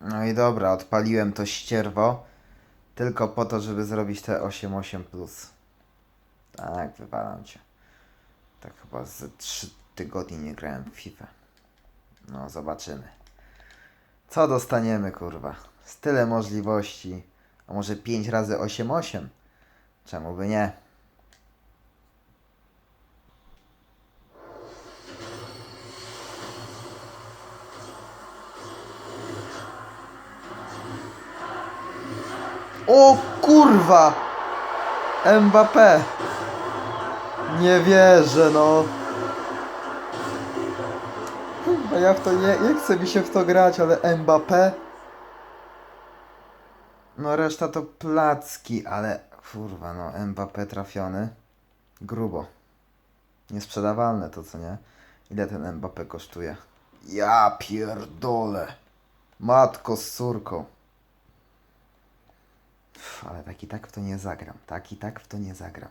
No i dobra, odpaliłem to ścierwo. Tylko po to, żeby zrobić te 8-8 plus. Tak, wywalam cię. Tak chyba ze 3 tygodnie nie grałem w FIFA. No, zobaczymy. Co dostaniemy, kurwa? Z tyle możliwości. A może 5 razy 8-8? Czemu by nie? O kurwa! Mbappé! Nie wierzę, no. Kurwa, ja w to nie, nie chce mi się w to grać, ale Mbappé. No reszta to placki, ale kurwa, no Mbappé trafiony. Grubo. Niesprzedawalne to, co nie? Ile ten Mbappé kosztuje? Ja pierdolę. Matko z córką. Ale tak i tak w to nie zagram. Tak i tak w to nie zagram.